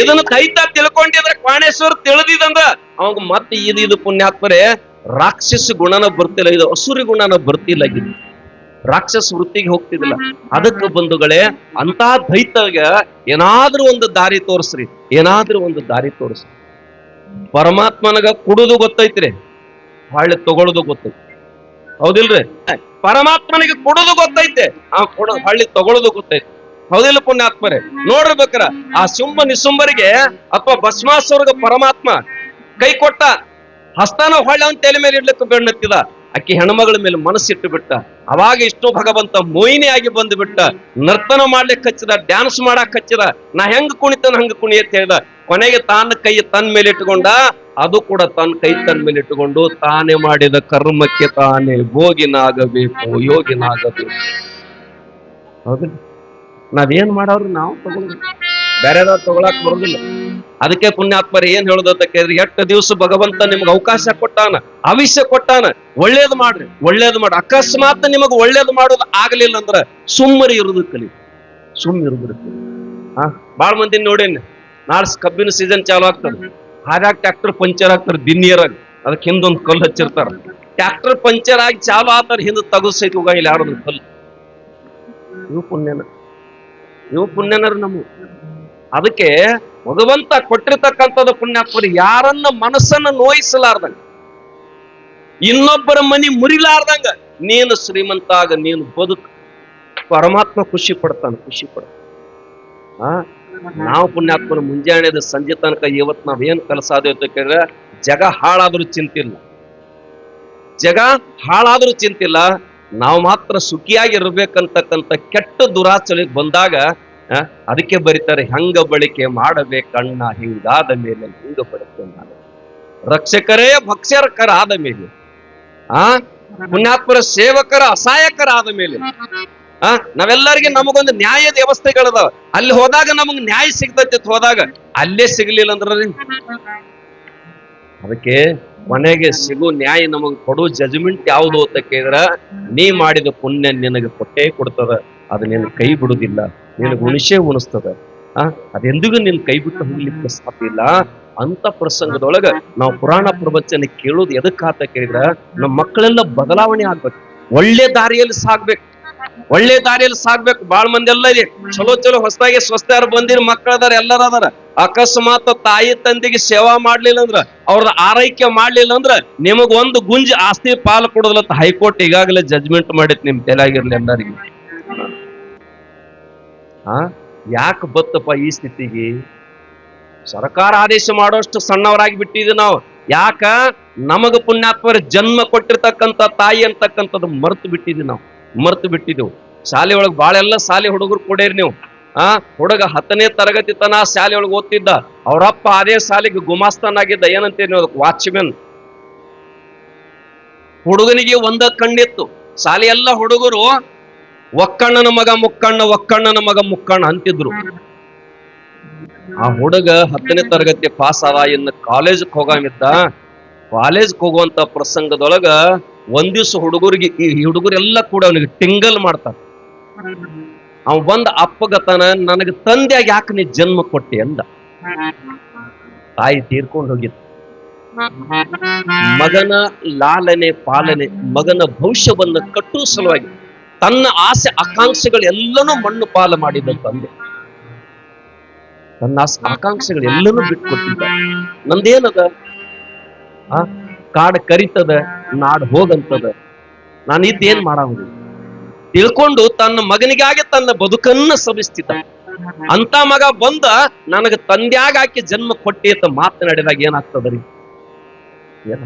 ಇದನ್ನ ಕೈತ ತಿಳ್ಕೊಂಡಿದ್ರೆ ಕಾಣೇಶ್ವರ್ ತಿಳಿದಿದಂದ್ರ ಅವಾಗ ಮತ್ತೆ ಇದು ಇದು ಪುಣ್ಯಾತ್ಮರೇ ರಾಕ್ಷಸ ಗುಣನ ಬರ್ತಿಲ್ಲ, ಇದು ಅಸುರಿ ಗುಣನ ಬರ್ತಿಲ್ಲ ಇದು. ರಾಕ್ಷಸ ವೃತ್ತಿಗೆ ಹೋಗ್ತಿದಿಲ್ಲ ಅದಕ್ಕೆ ಬಂಧುಗಳೇ ಅಂತ ದೈತಗ ಏನಾದ್ರೂ ಒಂದು ದಾರಿ ತೋರಿಸ್ರಿ, ಏನಾದ್ರೂ ಒಂದು ದಾರಿ ತೋರಿಸ್ರಿ. ಪರಮಾತ್ಮನಗ ಕುಡುದು ಗೊತ್ತೈತ್ರಿ, ಹೊಳ್ಳಿ ತಗೊಳುದು ಗೊತ್ತೈತಿ ಹೌದಿಲ್ರಿ? ಪರಮಾತ್ಮನಿಗೆ ಕೊಡೋದು ಗೊತ್ತೈತೆ, ಆ ಕೊಡ ಹಳ್ಳಿ ತಗೊಳ್ಳೋದು ಗೊತ್ತೈತೆ. ಹೌದಿಲ್ಲ ಪುಣ್ಯಾತ್ಮರೇ? ನೋಡ್ಬೇಕಾರ ಆ ಶುಂಭ ನಿಸುಂಬರಿಗೆ ಅಥವಾ ಭಸ್ಮಾಸುರ್ಗ ಪರಮಾತ್ಮ ಕೈ ಕೊಟ್ಟ ಹಸ್ತಾನ ಹೊಳ್ಳ ಅಂತ ತಲೆ ಮೇಲೆ ಇಡ್ಲಿಕ್ಕೆ ಬೆಣ್ಣತ್ತಿದ ಅಕ್ಕಿ ಹೆಣ್ಮಗಳ ಮೇಲೆ ಮನಸ್ಸಿಟ್ಟು ಬಿಟ್ಟ, ಅವಾಗ ಇಷ್ಟು ಭಗವಂತ ಮೋಹಿನಿ ಆಗಿ ಬಂದು ಬಿಟ್ಟ, ನರ್ತನ ಮಾಡ್ಲಿಕ್ಕೆ ಹಚ್ಚಿದ ಡ್ಯಾನ್ಸ್ ಮಾಡಕ್ ಹಚ್ಚಿದ ನಾ ಹೆಂಗ್ ಕುಣಿತನ ಹಂಗ ಕುಣಿ ಅಂತ ಹೇಳಿದ, ಕೊನೆಗೆ ತಾನ ಕೈ ತನ್ನ ಮೇಲೆ ಇಟ್ಟುಕೊಂಡ, ಅದು ಕೂಡ ತನ್ನ ಕೈ ತನ್ನ ಮೇಲೆ ಇಟ್ಟುಕೊಂಡು ತಾನೇ ಮಾಡಿದ ಕರ್ಮಕ್ಕೆ ತಾನೇ ಭೋಗಿನಾಗಬೇಕು, ಯೋಗಿನಾಗಬೇಕು. ಹೌದು ನಾವೇನ್ ಮಾಡೋರು ನಾವು ತಗೊಂಡು ಬೇರೆದವ್ರು ತಗೊಳಕ್ ಬರೋದಿಲ್ಲ. ಅದಕ್ಕೆ ಪುಣ್ಯಾತ್ಮರು ಏನ್ ಹೇಳುದು ಅಂತ ಕೇಳಿದ್ರೆ, ಎಷ್ಟು ದಿವಸ ಭಗವಂತ ನಿಮ್ಗೆ ಅವಕಾಶ ಕೊಟ್ಟಾನ ಆವಿಷ್ಯ ಕೊಟ್ಟಾನ, ಒಳ್ಳೇದು ಮಾಡ್ರಿ ಒಳ್ಳೇದು ಮಾಡ್ರಿ ಅಕಸ್ಮಾತ್ ನಿಮಗ್ ಒಳ್ಳೇದು ಮಾಡೋದು ಆಗ್ಲಿಲ್ಲ ಅಂದ್ರ ಸುಮ್ಮರಿ ಇರುದು ಕಲಿ. ಸುಮ್ಮ ಇರುದು ಹಾ ಬಾಳ ಮಂದಿ ನೋಡೇನಿ ನಾಳೆ ಕಬ್ಬಿನ ಸೀಸನ್ ಚಾಲು ಆಗ್ತದೆ. ಹಾಗಾಗಿ ಟ್ರ್ಯಾಕ್ಟರ್ ಪಂಚರ್ ಆಗ್ತಾರೆ ದಿನ್ನಿಯರಾಗಿ ಅದಕ್ಕೆ ಹಿಂದೊಂದು ಕಲ್ಲು ಹಚ್ಚಿರ್ತಾರ. ಟ್ರ್ಯಾಕ್ಟರ್ ಪಂಚರ್ ಆಗಿ ಚಾಲು ಆತಾರ ಹಿಂದೆ ತಗದ್ ಸಹಿತ ಹೋಗ ಕಲ್ಲು. ಇವು ಪುಣ್ಯನ. ಇವು ಪುಣ್ಯನರು ನಮ್ಮ. ಅದಕ್ಕೆ ಭಗವಂತ ಕೊಟ್ಟಿರ್ತಕ್ಕಂಥದ್ದು ಪುಣ್ಯಾತ್ಮರು ಯಾರನ್ನ ಮನಸ್ಸನ್ನು ನೋಯಿಸಲಾರ್ದಂಗ, ಇನ್ನೊಬ್ಬರ ಮನಿ ಮುರಿಲಾರ್ದಂಗ, ನೀನು ಶ್ರೀಮಂತ ಆಗ ನೀನು ಬದುಕು. ಪರಮಾತ್ಮ ಖುಷಿ ಪಡ್ತಾನೆ, ಖುಷಿ ಪಡ ಆ? ನಾವು ಪುಣ್ಯಾತ್ಮನ ಮುಂಜಾನೆದ ಸಂಜೆ ತನಕ ಇವತ್ತು ನಾವೇನ್ ಕೆಲಸ ಅಂತ ಕೇಳಿದ್ರೆ, ಜಗ ಹಾಳಾದ್ರೂ ಚಿಂತಿಲ್ಲ. ಜಗ ಹಾಳಾದ್ರೂ ಚಿಂತಿಲ್ಲ. ನಾವು ಮಾತ್ರ ಸುಖಿಯಾಗಿ ಇರ್ಬೇಕಂತಕ್ಕಂತ ಕೆಟ್ಟ ದುರಾಚಲಿಗೆ ಬಂದಾಗ ಅದಕ್ಕೆ ಬರೀತಾರೆ, ಹೆಂಗ ಬಳಿಕೆ ಮಾಡಬೇಕಣ್ಣ ಹಿಂಗಾದ ಮೇಲೆ ಹಿಂಗ ಬರುತ್ತೆ ನಾನು ರಕ್ಷಕರೇ ಭಕ್ಷ್ಯಕರಾದ ಮೇಲೆ. ಆ? ಪುಣ್ಯಾತ್ಮರ ಸೇವಕರ ಅಸಹಾಯಕರಾದ ಮೇಲೆ. ಆ? ನಾವೆಲ್ಲರಿಗೆ ನಮಗೊಂದು ನ್ಯಾಯ ವ್ಯವಸ್ಥೆಗಳದಾವ. ಅಲ್ಲಿ ಹೋದಾಗ ನಮಗ್ ನ್ಯಾಯ ಸಿಗ್ತೈತೆ ಹೋದಾಗ ಅಲ್ಲೇ ಸಿಗ್ಲಿಲ್ಲ ಅಂದ್ರ ಅದಕ್ಕೆ ಕೊನೆಗೆ ಸಿಗು ನ್ಯಾಯ ನಮಗ್ ಕೊಡೋ ಜಜ್ಮೆಂಟ್ ಯಾವುದು ಅಂತ ಕೇಳಿದ್ರ, ನೀ ಮಾಡಿದ ಪುಣ್ಯ ನಿನಗೆ ಕೊಟ್ಟೇ ಕೊಡ್ತದ. ಅದು ನೀನು ಕೈ ಬಿಡುವುದಿಲ್ಲ. ನಿನಗೆ ಉಣಿಸೇ ಉಣಿಸ್ತದ. ಆ, ಅದೆಂದಿಗೂ ನೀನು ಕೈ ಬಿಟ್ಟು ಹೋಗ್ಲಿಕ್ಕೆ ಸಾಧ್ಯ ಇಲ್ಲ. ಅಂತ ಪ್ರಸಂಗದೊಳಗ ನಾವು ಪುರಾಣ ಪ್ರವಚನ ಕೇಳೋದು ಎದಕ್ಕಾತ ಕೇಳಿದ್ರ ನಮ್ಮ ಮಕ್ಕಳೆಲ್ಲ ಬದಲಾವಣೆ ಆಗ್ಬೇಕು. ಒಳ್ಳೆ ದಾರಿಯಲ್ಲಿ ಸಾಗ್ಬೇಕು. ಒಳ್ಳೆ ದಾರಿಯಲ್ಲಿ ಸಾಗ್ಬೇಕು. ಬಾಳ್ ಮಂದಿ ಎಲ್ಲ ಇದೆ. ಚಲೋ ಚಲೋ, ಹೊಸದಾಗಿ ಸ್ವಸ್ಥರು ಬಂದಿರ ಮಕ್ಕಳದಾರ ಎಲ್ಲರ ಅದಾರ ಅಕಸ್ಮಾತ್ ತಾಯಿ ತಂದೆಗೆ ಸೇವಾ ಮಾಡ್ಲಿಲ್ಲ ಅಂದ್ರ ಅವ್ರದ ಆರೈಕೆ ಮಾಡ್ಲಿಲ್ಲ ಅಂದ್ರ ನಿಮಗ್ ಒಂದು ಗುಂಜಿ ಆಸ್ತಿ ಪಾಲು ಕೊಡೋದಿಲ್ಲ ಹೈಕೋರ್ಟ್ ಈಗಾಗಲೇ ಜಜ್ಮೆಂಟ್ ಮಾಡಿತ್ ನಿಮ್ ತೆಲಾಗಿರ್ಲಿ ಎಲ್ಲರಿಗೆ. ಯಾಕೆ ಬತ್ತಪ್ಪ ಈ ಸ್ಥಿತಿಗೆ? ಸರ್ಕಾರ ಆದೇಶ ಮಾಡೋಷ್ಟು ಸಣ್ಣವರಾಗಿ ಬಿಟ್ಟಿದ್ದೆ ನಾವು. ಯಾಕ? ನಮಗ ಪುಣ್ಯಾತ್ಮರ ಜನ್ಮ ಕೊಟ್ಟಿರ್ತಕ್ಕಂಥ ತಾಯಿ ಅಂತಕ್ಕಂಥದ್ದು ಮರ್ತು ಬಿಟ್ಟಿದ್ವಿ ನಾವು. ಮರ್ತು ಬಿಟ್ಟಿದ್ದೆವು. ಶಾಲೆ ಒಳಗೆ ಭಾಳೆಲ್ಲ ಶಾಲೆ ಹುಡುಗರು ಕೊಡೇರಿ ನೀವು. ಆ? ಹುಡುಗ ಹತ್ತನೇ ತರಗತಿ ತನ ಶಾಲೆ ಒಳಗೆ ಓದ್ತಿದ್ದ. ಅವರಪ್ಪ ಅದೇ ಶಾಲೆಗೆ ಗುಮಾಸ್ತನಾಗಿದ್ದ ಏನಂತೀರಿ ನೀವು ವಾಚ್ಮೆನ್ ಹುಡುಗನಿಗೆ ಒಂದ ಕಣ್ಣಿತ್ತು. ಶಾಲೆ ಎಲ್ಲ ಹುಡುಗರು ಒಕ್ಕಣ್ಣನ ಮಗ ಮುಕ್ಕಣ್ಣ, ಒಕ್ಕಣ್ಣನ ಮಗ ಮುಕ್ಕಣ್ಣ ಅಂತಿದ್ರು. ಆ ಹುಡುಗ ಹತ್ತನೇ ತರಗತಿ ಪಾಸ್ ಆದ ಇನ್ನು ಕಾಲೇಜ್ಗೆ ಹೋಗಂಗಿದ್ದ ಕಾಲೇಜ್ಗೆ ಹೋಗುವಂತ ಪ್ರಸಂಗದೊಳಗ ಒಂದ್ ದಿವ್ಸ ಹುಡುಗರಿಗೆ ಈ ಹುಡುಗರೆಲ್ಲ ಕೂಡ ಅವನಿಗೆ ಟಿಂಗಲ್ ಮಾಡ್ತಾರ. ಅವ ಬಂದ ಅಪ್ಪಗತನ, ನನಗೆ ತಂದೆಯಾಗಿ ಯಾಕೆ ನೀ ಜನ್ಮ ಕೊಟ್ಟೆ? ಅಂದ. ತಾಯಿ ತೀರ್ಕೊಂಡು ಹೋಗಿತ್ತು. ಮಗನ ಲಾಲನೆ, ಪಾಲನೆ, ಮಗನ ಭವಿಷ್ಯವನ್ನು ಕಟ್ಟುವ ಸಲುವಾಗಿ ತನ್ನ ಆಸೆ ಆಕಾಂಕ್ಷೆಗಳೆಲ್ಲನೂ ಮಣ್ಣು ಪಾಲು ಮಾಡಿದ ತಂದೆ. ತನ್ನ ಆಸೆ ಆಕಾಂಕ್ಷೆಗಳು ಎಲ್ಲನೂ ಬಿಟ್ಕೊಟ್ಟಿದ್ದ. ನಂದೇನದ? ಆ, ಕಾಡ ಕರಿತದ, ನಾಡ್ ಹೋಗಂತದ. ನಾನು ಏನ್ ಮಾಡಂಗಿಲ್ಲ ತಿಳ್ಕೊಂಡು ತನ್ನ ಮಗನಿಗಾಗಿ ತನ್ನ ಬದುಕನ್ನ ಸವಿಸ್ತಿದ್ದ. ಅಂತ ಮಗ ಬಂದ, ನನಗ ತಂದ್ಯಾಗ ಹಾಕಿ ಜನ್ಮ ಕೊಟ್ಟಿ ಅಂತ ಮಾತನಾಡಿದಾಗ ಏನಾಗ್ತದ್ರಿ ಏನ?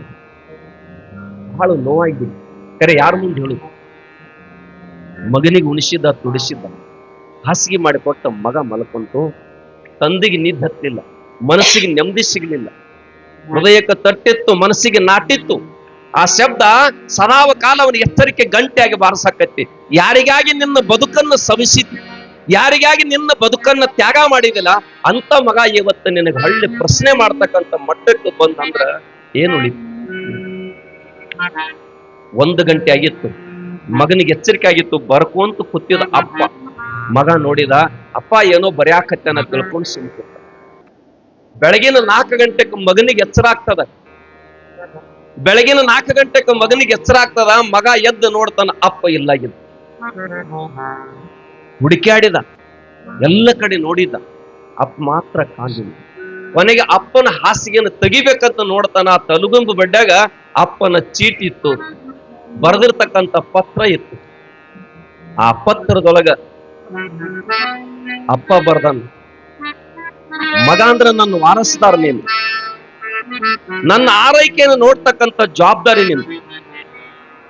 ಬಹಳ ನೋವಾಗಿ ಕರೆ ಯಾರ ಮುಂದೆ ಹೇಳು? ಮಗನಿಗೆ ಉಣಿಸಿದ್ದ ತುಡಿಸಿದ್ದ ಹಾಸಿಗೆ ಮಾಡಿಕೊಟ್ಟ ಮಗ ಮಲ್ಕೊಂತು, ತಂದಿಗೆ ನಿದ್ದೆ ಹತ್ತಿಲ್ಲ ಮನಸ್ಸಿಗೆ ನೆಮ್ಮದಿ ಸಿಗಲಿಲ್ಲ. ಹೃದಯಕ್ಕೆ ತಟ್ಟಿತ್ತು, ಮನಸ್ಸಿಗೆ ನಾಟಿತ್ತು. ಆ ಶಬ್ದ ಸದಾವ ಕಾಲ ಅವನ ಎಚ್ಚರಿಕೆ ಗಂಟೆಯಾಗಿ ಬಾರಿಸಕತ್ತಿ ಯಾರಿಗಾಗಿ ನಿನ್ನ ಬದುಕನ್ನು ಸವಿಸಿತಿ ಯಾರಿಗಾಗಿ ನಿನ್ನ ಬದುಕನ್ನ ತ್ಯಾಗ ಮಾಡಿದಿಲ್ಲ? ಅಂತ ಮಗ ಇವತ್ತು ನಿನಗೆ ಹಳ್ಳಿ ಪ್ರಶ್ನೆ ಮಾಡ್ತಕ್ಕಂಥ ಮಟ್ಟಕ್ಕೆ ಬಂದಂದ್ರ ಏನು ಉಳಿತು ಒಂದು ಗಂಟೆ ಆಗಿತ್ತು. ಮಗನಿಗೆ ಎಚ್ಚರಿಕೆ ಆಗಿತ್ತು ಬರ್ಕೊಂತ ಕುತ್ತಿದ ಅಪ್ಪ. ಮಗ ನೋಡಿದ, ಅಪ್ಪ ಏನೋ ಬರ್ಯಾಕತ್ತನ ತಿಳ್ಕೊಂಡು ಸುಮ್ಕಿತ್ತ ಬೆಳಗಿನ ನಾಲ್ಕು ಗಂಟೆಗೆ ಮಗನಿಗೆ ಎಚ್ಚರ ಆಗ್ತದ? ಬೆಳಗಿನ ನಾಲ್ಕು ಗಂಟೆಗೆ ಮಗನಿಗೆ ಎಚ್ಚರ ಆಗ್ತದ? ಮಗ ಎದ್ದು ನೋಡ್ತಾನ, ಅಪ್ಪ ಇಲ್ಲ ಇದ್ದ ಹುಡುಕಾಡಿದ ಎಲ್ಲ ಕಡೆ ನೋಡಿದ. ಅಪ್ಪ ಮಾತ್ರ ಕಾಣಿಲ್ಲ ಕೊನೆಗೆ ಅಪ್ಪನ ಹಾಸಿಗೆನ ತೆಗಿಬೇಕಂತ ನೋಡ್ತಾನ, ತಲುಗುಂಬು ಬೆಡ್ಡಾಗ ಅಪ್ಪನ ಚೀಟಿ ಇತ್ತು. ಬರೆದಿರ್ತಕ್ಕಂಥ ಪತ್ರ ಇತ್ತು. ಆ ಪತ್ರದೊಳಗ ಅಪ್ಪ ಬರ್ದನ್, ಮಗ ಅಂದ್ರ ನನ್ನ ವಾರಸ್ದಾರ ನೀನು. ನನ್ನ ಆರೈಕೆಯನ್ನು ನೋಡ್ತಕ್ಕಂಥ ಜವಾಬ್ದಾರಿ ನೀನು.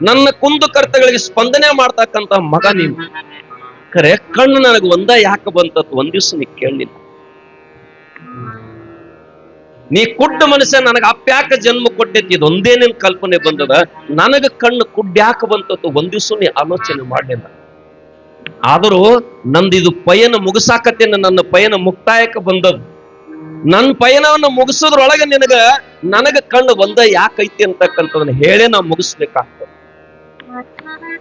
ನನ್ನ ಕುಂದು ಕರ್ತಗಳಿಗೆ ಸ್ಪಂದನೆ ಮಾಡ್ತಕ್ಕಂಥ ಮಗ ನೀನು. ಕರೆ, ಕಣ್ಣು ನನಗೆ ಒಂದ ಯಾಕೆ ಬಂತತ್ ಒಂದ್ ದಿವ್ಸ ನೀ ಕೇಳಲಿಲ್ಲ. ನೀ ಕುಡ್ಡ ಮನುಷ್ಯ ನನಗ ಅಪ್ಯಾಕ ಜನ್ಮ ಕೊಟ್ಟೈತಿ ಇದೊಂದೇ ನಿನ್ ಕಲ್ಪನೆ ಬಂದದ. ನನಗ ಕಣ್ಣು ಕುಡ್ಯಾಕ ಒಂದ್ ದಿವಸ ನೀ ಆಲೋಚನೆ ಮಾಡಲಿಲ್ಲ. ಆದರೂ ನಂದು ಇದು ಪಯಣ ಮುಗಿಸಾಕತ್ತೇನೆ, ನನ್ನ ಪಯಣ ಮುಕ್ತಾಯಕ್ಕೆ ಬಂದದ್ದು. ನನ್ನ ಪಯಣವನ್ನು ಮುಗಿಸೋದ್ರೊಳಗೆ ನಿನಗ, ನನಗ ಕಣ್ಣು ಒಂದ ಯಾಕೈತಿ ಅಂತಕ್ಕಂಥದನ್ನ ಹೇಳೇ ನಾ ಮುಗಿಸ್ಬೇಕಾಗ್ತದೆ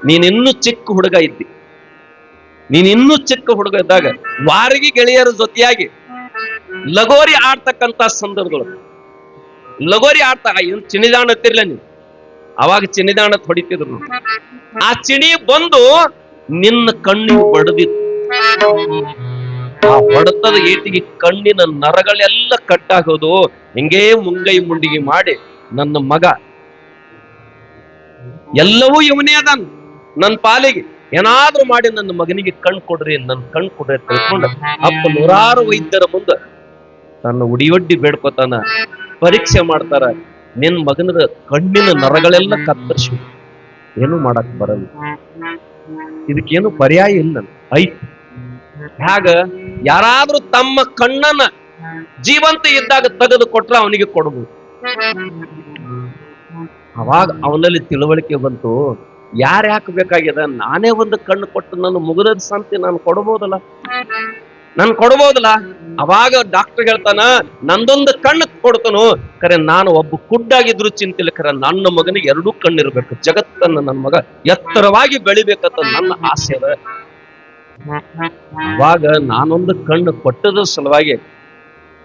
ನೀನ್ ಇನ್ನೂ ಚಿಕ್ಕ ಹುಡುಗ ಇದ್ದಿ. ನೀನ್ ಇನ್ನೂ ಚಿಕ್ಕ ಹುಡುಗ ಇದ್ದಾಗ, ವಾರಿಗೆ ಗೆಳೆಯರ ಜೊತೆಯಾಗಿ ಲಗೋರಿ ಆಡ್ತಕ್ಕಂತ ಸಂದರ್ಭಗಳು. ಲಗೋರಿ ಆಡ್ತಾ ಏನು ಚಿಣಿದಾಣ ಹತ್ತಿರ್ಲ ನೀವು? ಅವಾಗ ಚಿಣಿದಾಣ ಹೊಡಿತಿದ್ರು ಆ ಚಿಣಿ ಬಂದು ನಿನ್ನ ಕಣ್ಣಿಗೆ ಬಡದಿತ್ತು. ಆ ಹೊಡೆತದ ಏಟಿಗೆ ಕಣ್ಣಿನ ನರಗಳೆಲ್ಲ ಕಟ್ಟಾಗೋದು ಹಿಂಗೇ ಮುಂಗೈ ಮುಂಡಿಗೆ ಮಾಡಿ ನನ್ನ ಮಗ. ಎಲ್ಲವೂ ಇವನೇ ಅದಾನ ನನ್ನ ಪಾಲಿಗೆ. ಏನಾದ್ರೂ ಮಾಡಿ ನನ್ನ ಮಗನಿಗೆ ಕಣ್ ಕೊಡ್ರಿ ನನ್ನ ಕಣ್ ಕೊಡ್ರಿ ತಿಳ್ಕೊಂಡು, ಅಪ್ಪ ನೂರಾರು ವೈದ್ಯರ ಮುಂದೆ ತನ್ನ ಉಡಿಯೊಡ್ಡಿ ಬೇಡ್ಕೊತಾನ ಪರೀಕ್ಷೆ ಮಾಡ್ತಾರ. ನಿನ್ ಮಗನದ ಕಣ್ಣಿನ ನರಗಳೆಲ್ಲ ಕತ್ತರಿಸಿ. ಏನು ಮಾಡಕ್ ಬರಲ್ಲ. ಇದಕ್ಕೇನು ಪರ್ಯಾಯ ಇಲ್ಲ ಐತಿ ಹಾಗ ಯಾರಾದ್ರೂ ತಮ್ಮ ಕಣ್ಣನ್ನ ಜೀವಂತ ಇದ್ದಾಗ ತೆಗೆದು ಕೊಟ್ರ ಅವನಿಗೆ ಕೊಡಬಹುದು ಅವಾಗ ಅವನಲ್ಲಿ ತಿಳುವಳಿಕೆ ಬಂತು, ಯಾರು ಯಾಕೆ ಬೇಕಾಗ್ಯದ ನಾನೇ ಒಂದು ಕಣ್ಣು ಕೊಟ್ಟು ನನ್ನ ಮುಗಿದ ಸಂತಿ ನಾನು ಕೊಡಬಹುದಲ್ಲ ನಾನು ಕೊಡಬಹುದಲ್ಲ ಅವಾಗ ಡಾಕ್ಟರ್ ಹೇಳ್ತಾನ, ನಂದೊಂದು ಕಣ್ಣು ಕೊಡ್ತಾನು. ಕರೆ, ನಾನು ಒಬ್ಬ ಕುಡ್ಡಾಗಿದ್ರು ಚಿಂತಿಲ್ಲ. ಕರೆ, ನನ್ನ ಮಗನಿಗೆ ಎರಡೂ ಕಣ್ಣಿರ್ಬೇಕು. ಜಗತ್ತನ್ನ ನನ್ನ ಮಗ ಎತ್ತರವಾಗಿ ಬೆಳಿಬೇಕಂತ ನನ್ನ ಆಸೆ ಅದ. ಅವಾಗ ನಾನೊಂದು ಕಣ್ಣು ಕೊಟ್ಟದ ಸಲುವಾಗಿ,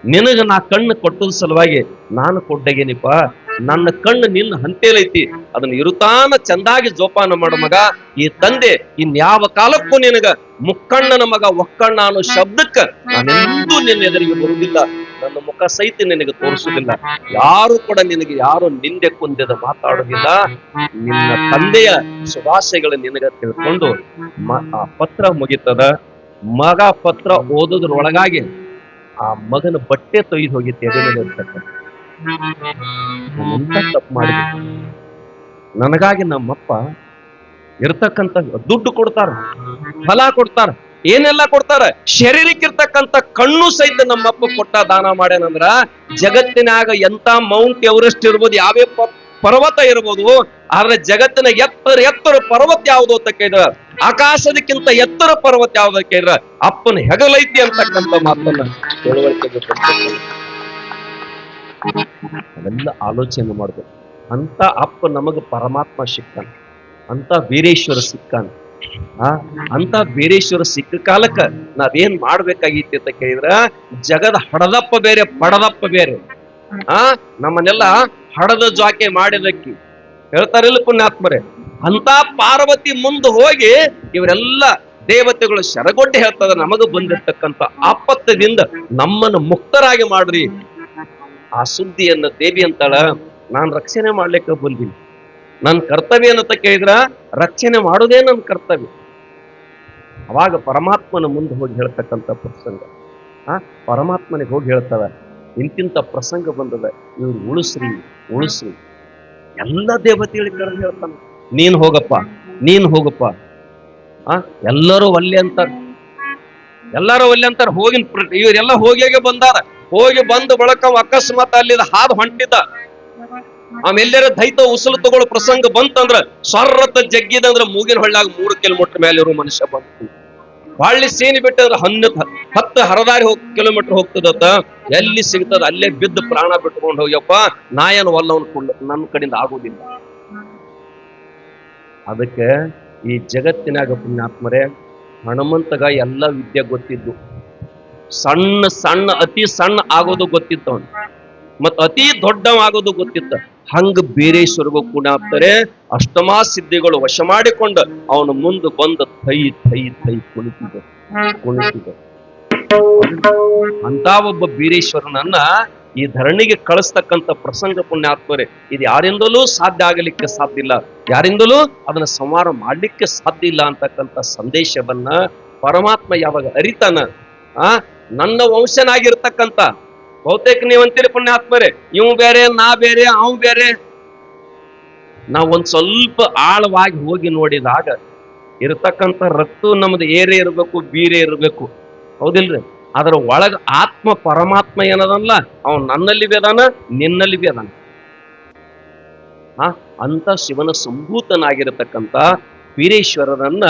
ನಿನಗ ನಾ ಕಣ್ಣು ಕೊಟ್ಟದ ಸಲುವಾಗಿ ನಾನು ಕೊಡ್ಡಗೇನಿಪ್ಪ? ನನ್ನ ಕಣ್ಣು ನಿನ್ನ ಹಂತೇಲೈತಿ. ಅದನ್ನ ಇರುತಾನ ಚಂದಾಗಿ ಜೋಪಾನ ಮಾಡು ಮಗ. ಈ ತಂದೆ ಇನ್ಯಾವ ಕಾಲಕ್ಕೂ ನಿನಗ ಮುಕ್ಕಣ್ಣನ ಮಗ, ಒಕ್ಕಣ್ಣ ಅನ್ನೋ ಶಬ್ದಕ್ಕ ನಾನೆಂದೂ ನಿನ್ನ ಎದುರಿಗೆ ಬರುವುದಿಲ್ಲ. ನನ್ನ ಮುಖ ಸಹಿತ ನಿನಗೆ ತೋರಿಸುವುದಿಲ್ಲ. ಯಾರು ಕೂಡ ನಿನಗೆ ಯಾರು ನಿಂದೆ ಕುಂದೆದ ಮಾತಾಡುವುದಿಲ್ಲ. ನಿನ್ನ ತಂದೆಯ ಶುಭಾಶಯಗಳು ನಿನಗ ತಿಳ್ಕೊಂಡು ಆ ಪತ್ರ ಮುಗಿತದ. ಮಗ ಪತ್ರ ಓದೋದ್ರೊಳಗಾಗಿ ಆ ಮಗನ ಬಟ್ಟೆ ತೊಯ್ದು ಹೋಗಿ ತೆರೆ ನನಗಾಗಿ ನಮ್ಮಪ್ಪ ಇರ್ತಕ್ಕಂಥ ದುಡ್ಡು ಕೊಡ್ತಾರ, ಫಲ ಕೊಡ್ತಾರ, ಏನೆಲ್ಲ ಕೊಡ್ತಾರ? ಶರೀರಕ್ಕಿರ್ತಕ್ಕಂಥ ಕಣ್ಣು ಸಹಿತ ನಮ್ಮಪ್ಪ ಕೊಟ್ಟ ದಾನ ಮಾಡ್ಯಾನಂದ್ರ ಜಗತ್ತಿನಾಗ ಎಂತ ಮೌಂಟ್ ಎವರೆಸ್ಟ್ ಇರ್ಬೋದು ಯಾವೇ ಪ- ಪರ್ವತ ಇರ್ಬೋದು, ಆದ್ರೆ ಜಗತ್ತಿನ ಎತ್ತರ ಎತ್ತರ ಪರ್ವತ ಯಾವುದು ಅಂತ ಕೇಳಿದ್ರ? ಆಕಾಶದಕ್ಕಿಂತ ಎತ್ತರ ಪರ್ವತ ಯಾವ್ದು ಕೇಳಿದ್ರ? ಅಪ್ಪನ ಹೆಗಲೈತಿ ಅಂತಕ್ಕಂಥ ಮಾತನ್ನ ತಿಳುವಳಿಕೆಗೆ ಕೊಡ್ತಾರೆ ಅವೆಲ್ಲ ಆಲೋಚನೆ ಮಾಡಿದೆ ಅಂತ ಅಪ್ಪ ನಮಗ ಪರಮಾತ್ಮ ಸಿಕ್ಕಾನ. ಅಂತ ವೀರೇಶ್ವರ ಸಿಕ್ಕಾನ. ಆ ಅಂತ ವೀರೇಶ್ವರ ಸಿಕ್ಕ ಕಾಲಕ್ಕ ನಾವೇನ್ ಮಾಡ್ಬೇಕಾಗಿತ್ತು ಅಂತ ಕೇಳಿದ್ರ, ಜಗದ ಹಡದಪ್ಪ ಬೇರೆ, ಪಡದಪ್ಪ ಬೇರೆ. ಆ, ನಮ್ಮನ್ನೆಲ್ಲ ಹಡದ ಜಾಕೆ ಮಾಡಿದಕ್ಕಿ. ಹೇಳ್ತಾರಿಲ್ಲ ಪುಣ್ಯಾತ್ಮರೇ. ಅಂತ ಪಾರ್ವತಿ ಮುಂದೆ ಹೋಗಿ ಇವರೆಲ್ಲ ದೇವತೆಗಳು ಶರಗೊಡ್ಡೆ ಹೇಳ್ತದ, ನಮಗ ಬಂದಿರ್ತಕ್ಕಂಥ ಆಪತ್ತದಿಂದ ನಮ್ಮನ್ನು ಮುಕ್ತರಾಗಿ ಮಾಡ್ರಿ. ಆ ಸುದ್ದಿಯನ್ನ ದೇವಿ ಅಂತಾಳ, ನಾನು ರಕ್ಷಣೆ ಮಾಡ್ಲಿಕ್ಕೆ ಬಂದೀನಿ. ನನ್ನ ಕರ್ತವ್ಯ ಅಂತ ಕೇಳಿದ್ರ, ರಕ್ಷಣೆ ಮಾಡೋದೇ ನನ್ನ ಕರ್ತವ್ಯ. ಅವಾಗ ಪರಮಾತ್ಮನ ಮುಂದೆ ಹೋಗಿ ಹೇಳ್ತಕ್ಕಂಥ ಪ್ರಸಂಗ. ಆ, ಪರಮಾತ್ಮನಿಗೆ ಹೋಗಿ ಹೇಳ್ತಾಳೆ, ಇಂತಿಂತ ಪ್ರಸಂಗ ಬಂದದ, ಇವ್ರು ಉಳಿಸ್ರಿ ಉಳಿಸ್ರಿ. ಎಲ್ಲ ದೇವತೆಗಳಿಗೆ ಕರೆದು ಹೇಳ್ತಾನ. ನೀನ್ ಹೋಗಪ್ಪ ನೀನ್ ಹೋಗಪ್ಪ. ಆ, ಎಲ್ಲರೂ ಒಲ್ಲೆ ಅಂತಾರ. ಎಲ್ಲರೂ ಒಲ್ಲೆ ಅಂತಾರ. ಹೋಗಿನ ಇವರೆಲ್ಲ ಹೋಗಿಯಾಗೆ ಬಂದಾರ? ಹೋಗಿ ಬಂದ ಬಳಕ ಅಕಸ್ಮಾತ್ ಅಲ್ಲಿ ಹಾದು ಹೊಂಟಿದ್ದ. ಆಮೇಲೆ ದೈತ ಉಸಲು ತಗೊಳ್ಳೋ ಪ್ರಸಂಗ ಬಂತಂದ್ರ ಸ್ವರ್ರತ ಜಗ್ಗಿದಂದ್ರ ಮೂಗಿನ ಹೊಳ್ಳಾಗ ಮೂರು ಕಿಲೋಮೀಟರ್ ಮೇಲೆ ಇರೋ ಮನುಷ್ಯ ಬಂತು. ಹಳ್ಳಿ ಸೀನಿ ಬಿಟ್ಟಂದ್ರ ಹನ್ನ ಹತ್ತು ಹರದಾರಿ ಹೋಗ್ ಕಿಲೋಮೀಟರ್ ಹೋಗ್ತದತ್ತ. ಎಲ್ಲಿ ಸಿಗ್ತದ ಅಲ್ಲೇ ಬಿದ್ದು ಪ್ರಾಣ ಬಿಟ್ಕೊಂಡು ಹೋಗ್ಯಪ್ಪ ನಾಯನ್ ವಲ್ಲವನ್ ಕೊಂಡು ನನ್ನ ಕಡೆಯಿಂದ ಆಗೋದಿಲ್ಲ. ಅದಕ್ಕೆ ಈ ಜಗತ್ತಿನಾಗ ಪುಣ್ಯಾತ್ಮರೇ ಹನುಮಂತಗ ಎಲ್ಲ ವಿದ್ಯೆ ಗೊತ್ತಿದ್ದು. ಸಣ್ಣ ಸಣ್ಣ ಅತಿ ಸಣ್ಣ ಆಗೋದು ಗೊತ್ತಿತ್ತು ಅವನು ಮತ್ ಅತಿ ದೊಡ್ಡವ ಆಗೋದು ಗೊತ್ತಿತ್ತ ಹಂಗ ಬೇರೇಶ್ವರಿಗೂ ಕೂಡ ಆಗ್ತಾರೆ. ಅಷ್ಟಮಾ ಸಿದ್ಧಿಗಳು ವಶ ಮಾಡಿಕೊಂಡು ಅವನ ಮುಂದೆ ಬಂದು ಥೈ ಥೈ ಥೈ ಕುಳಿತಿದ್ದ ಕುಳಿತಿದ್ದ ಅಂತ ಒಬ್ಬ ಬೀರೇಶ್ವರನನ್ನ ಈ ಧರಣಿಗೆ ಕಳಿಸ್ತಕ್ಕಂಥ ಪ್ರಸಂಗ ಪುಣ್ಯಾತ್ಮರೇ, ಇದು ಯಾರಿಂದಲೂ ಸಾಧ್ಯ ಆಗಲಿಕ್ಕೆ ಸಾಧ್ಯ ಇಲ್ಲ. ಯಾರಿಂದಲೂ ಅದನ್ನ ಸಂವಾರ ಮಾಡ್ಲಿಕ್ಕೆ ಸಾಧ್ಯ ಇಲ್ಲ ಅಂತಕ್ಕಂಥ ಸಂದೇಶವನ್ನ ಪರಮಾತ್ಮ ಯಾವಾಗ ಅರಿತಾನ, ಆ ನನ್ನ ವಂಶನಾಗಿರ್ತಕ್ಕಂಥ, ಬಹುತೇಕ ನೀವು ಅಂತೀರಿ ಪುಣ್ಯಾತ್ಮರೇ, ಇವ್ ಬೇರೆ, ನಾ ಬೇರೆ, ಅವ್ ಬೇರೆ. ನಾವು ಒಂದ್ ಸ್ವಲ್ಪ ಆಳವಾಗಿ ಹೋಗಿ ನೋಡಿದಾಗ ಇರತಕ್ಕಂಥ ರಕ್ತ ನಮ್ದು ಏರೇ ಇರಬೇಕು, ಬೀರೆ ಇರಬೇಕು. ಹೌದಿಲ್ರಿ? ಅದರ ಒಳಗ ಆತ್ಮ ಪರಮಾತ್ಮ ಏನದಲ್ಲ ಅವನ್ ನನ್ನಲ್ಲಿ ಬೇದಾನ, ನಿನ್ನಲ್ಲಿ ಬೇದಾನ. ಆ, ಅಂತ ಶಿವನ ಸಂಭೂತನಾಗಿರತಕ್ಕಂಥ ವೀರೇಶ್ವರರನ್ನ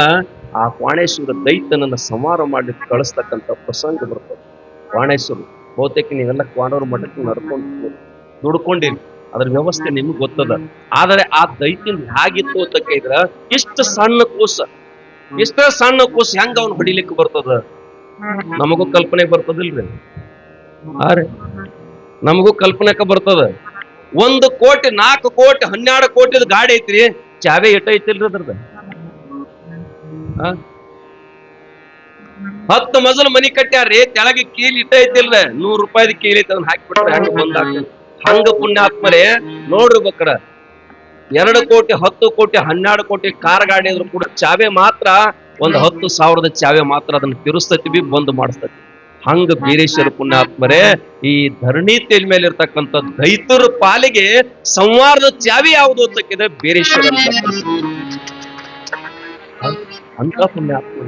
ಆ ಕ್ವಾಣೇಶ್ವರ ದೈತ್ಯನನ್ನ ಸಂಹಾರ ಮಾಡಿ ಕಳಿಸ್ತಕ್ಕಂಥ ಪ್ರಸಂಗ ಬರ್ತದೆ. ಕ್ವಾಣೇಶ್ವರು ಬಹುತೇಕ ನೀವೆಲ್ಲ ಕ್ವಾಣವ್ರ ಮಠಕ್ಕೆ ನಡ್ಕೊಂಡು ದುಡ್ಕೊಂಡಿರಿ. ಅದ್ರ ವ್ಯವಸ್ಥೆ ನಿಮ್ಗೆ ಗೊತ್ತದ. ಆದರೆ ಆ ದೈತ್ಯನ್ ಹೇಗಿತ್ತು ಅಂತ ಕೇಳಿದ್ರ ಎಷ್ಟು ಸಣ್ಣ ಕೋಸ. ಇಷ್ಟ ಸಣ್ಣ ಕೋಸ ಹೆಂಗ ಅವ್ನು ಹೊಡಿಲಿಕ್ಕೆ ಬರ್ತದ? ನಮಗೂ ಕಲ್ಪನೆ ಬರ್ತದಿಲ್ರಿ. ಆರೆ, ನಮಗೂ ಕಲ್ಪನೆಕ ಬರ್ತದ. ಒಂದು ಕೋಟಿ, ನಾಲ್ಕು ಕೋಟಿ, ಹನ್ನೆರಡು ಕೋಟಿದ ಗಾಡಿ ಐತ್ರಿ. ಚಾವೆ ಎಟ್ಟ ಐತಿಲ್ರಿ ಅದ್ರದ ಆ? ಹತ್ತು ಮಜಲ್ ಮನಿ ಕಟ್ಟ್ಯಾರ್ರಿ, ತೆಳಗೆ ಕೀಲ್ ಇಟ್ಟ ಐತಿಲ್ರ ನೂರ್ ರೂಪಾಯಿದ್ ಕೀಲ್ ಐತಿ ಅದನ್ನ ಹಾಕಿಬಿಟ್ರೆ ಹಂಗ ಬಂದಾಗ ಹಂಗ ಪುಣ್ಯಾತ್ಮರೇ ನೋಡ್ರಿ ಬಕ್ರ. ಎರಡು ಕೋಟಿ, ಹತ್ತು ಕೋಟಿ, ಹನ್ನೆರಡು ಕೋಟಿ ಕಾರ್ ಗಾಡಿ ಇದ್ರು ಕೂಡ ಚಾವೆ ಮಾತ್ರ, ಒಂದ್ ಹತ್ತು ಸಾವಿರದ ಚಾವೆ ಮಾತ್ರ ಅದನ್ನ ತಿರುಸ್ತತಿ ಬಿ, ಬಂದ್ ಮಾಡಿಸ್ತತಿ. ಹಂಗ ಬೀರೇಶ್ವರ ಪುಣ್ಯಾತ್ಮರೇ ಈ ಧರಣಿ ತೇಲ್ ಮೇಲೆ ಇರ್ತಕ್ಕಂಥ ದೈತರ ಪಾಲಿಗೆ ಸಂವಾರದ ಚಾವಿ ಯಾವುದು ಅಂತಕ್ಕಿದ್ರೆ ಬೀರೇಶ್ವರ ಅಂತ ಅಂತ ಪುಣ್ಯಾತ್ಮ